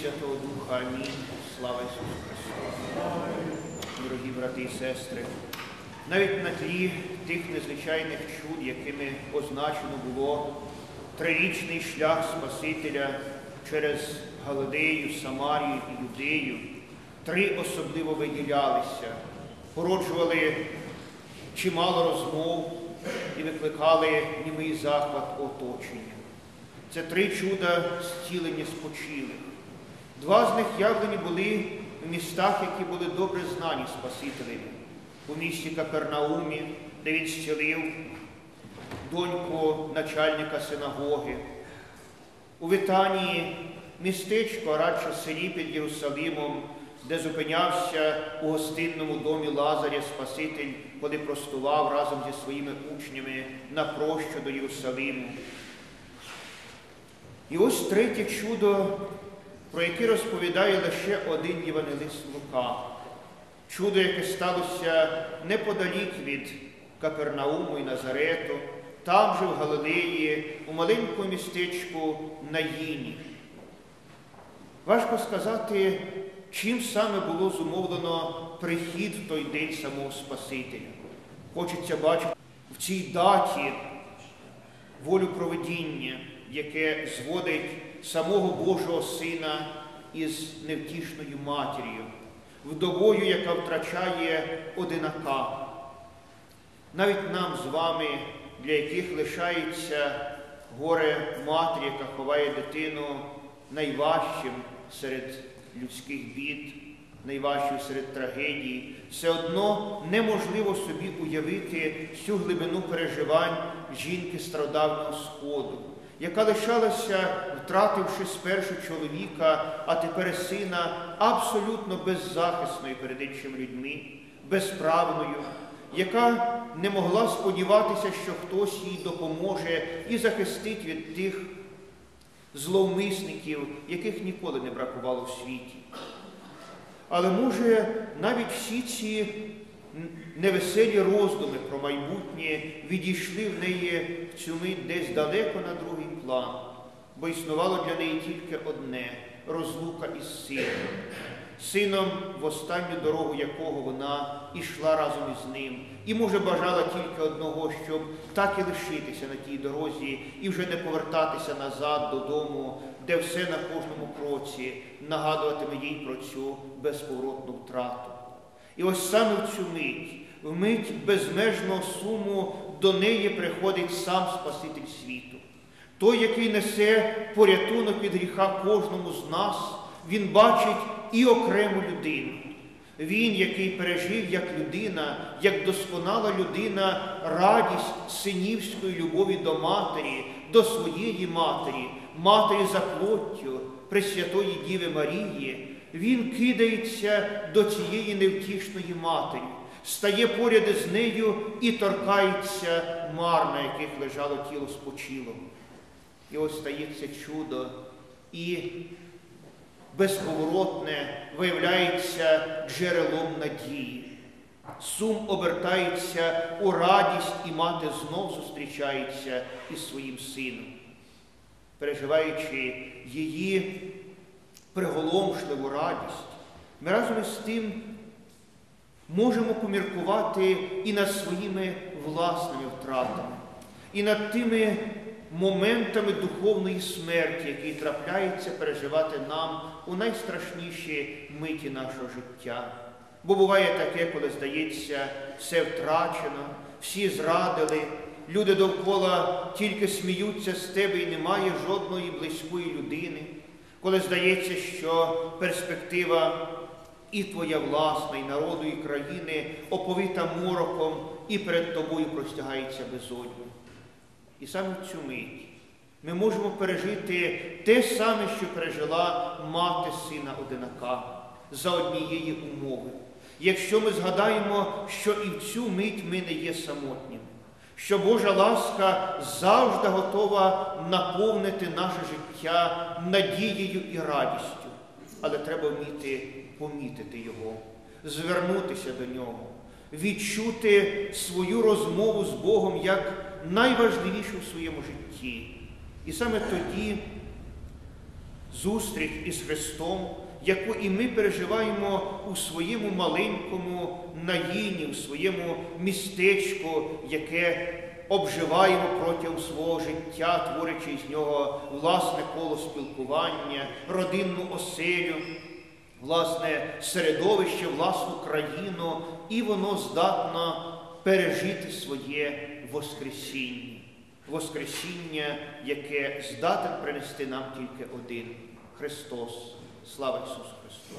Святого Духа. Амінь. Слава Ісусу Христу. Дорогі брати і сестри, навіть на тлі тих незвичайних чуд, якими означено було трирічний шлях Спасителя через Галилею, Самарію і Юдею, три особливо виділялися, породжували чимало розмов і викликали німий захват оточення. Це три чуда зцілення спочилих. Два з них явлені були в містах, які були добре знані Спасителеві. У місті Капернаумі, де він зцілив доньку начальника синагоги. У Витанії містечко, радше селі під Єрусалимом, де зупинявся у гостинному домі Лазаря Спаситель, коли простував разом зі своїми учнями на прощу до Єрусалиму. І ось третє чудо, про яке розповідає лише один євангелист Лука. Чудо, яке сталося неподалік від Капернауму і Назарету, там же в Галилеї, у маленькому містечку Наїні. Важко сказати, чим саме було зумовлено прихід в той день самого Спасителя. Хочеться бачити в цій даті волю проведіння, яке зводить самого Божого Сина із невтішною матір'ю, вдовою, яка втрачає одинака. Навіть нам з вами, для яких лишається горе матері, яка ховає дитину найважчим серед людських бід, найважчим серед трагедій, все одно неможливо собі уявити всю глибину переживань жінки страдавнього Сходу, яка лишалася, втративши спершу чоловіка, а тепер сина, абсолютно беззахисною перед іншими людьми, безправною, яка не могла сподіватися, що хтось їй допоможе і захистить від тих зловмисників, яких ніколи не бракувало в світі. Але може навіть всі ці невеселі роздуми про майбутнє відійшли в неї в цю мить десь далеко на другий план, бо існувало для неї тільки одне розлука із сином, сином, в останню дорогу якого вона ішла разом із ним, і, може, бажала тільки одного, щоб так і лишитися на тій дорозі і вже не повертатися назад додому, де все на кожному кроці нагадуватиме їй про цю безповоротну втрату. І ось саме в цю мить, в мить безмежного суму до неї приходить сам Спаситель світу. Той, який несе порятунок від гріха кожному з нас, він бачить і окрему людину. Він, який пережив як людина, як досконала людина, радість синівської любові до матері, до своєї матері, матері за плоттю, Пресвятої Діви Марії, він кидається до цієї невтішної матері, стає поряд із нею і торкається мар, на яких лежало тіло спочилого. І ось стається чудо, і безповоротне виявляється джерелом надії. Сум обертається у радість, і мати знов зустрічається із своїм сином, переживаючи її приголомшливу радість, ми разом із тим можемо поміркувати і над своїми власними втратами, і над тими моментами духовної смерті, які трапляється переживати нам у найстрашніші миті нашого життя. Бо буває таке, коли здається, все втрачено, всі зрадили, люди довкола тільки сміються з тебе і немає жодної близької людини, коли здається, що перспектива і твоя власна, і народу, і країни оповита мороком і перед тобою простягається безодню. І саме в цю мить ми можемо пережити те саме, що пережила мати сина одинака за однієї умови. Якщо ми згадаємо, що і в цю мить ми не є самотніми, що Божа ласка завжди готова наповнити наше життя надією і радістю, але треба вміти помітити Його, звернутися до нього, відчути свою розмову з Богом як найважливішу в своєму житті. І саме тоді зустріч із Христом, яку і ми переживаємо у своєму маленькому наїні, у своєму містечку, яке обживаємо протягом свого життя, творячи з нього власне коло спілкування, родинну оселю, власне середовище, власну країну, і воно здатно пережити своє Воскресіння. Воскресіння, яке здатен принести нам тільки один Христос. Слава Ісусу Христу!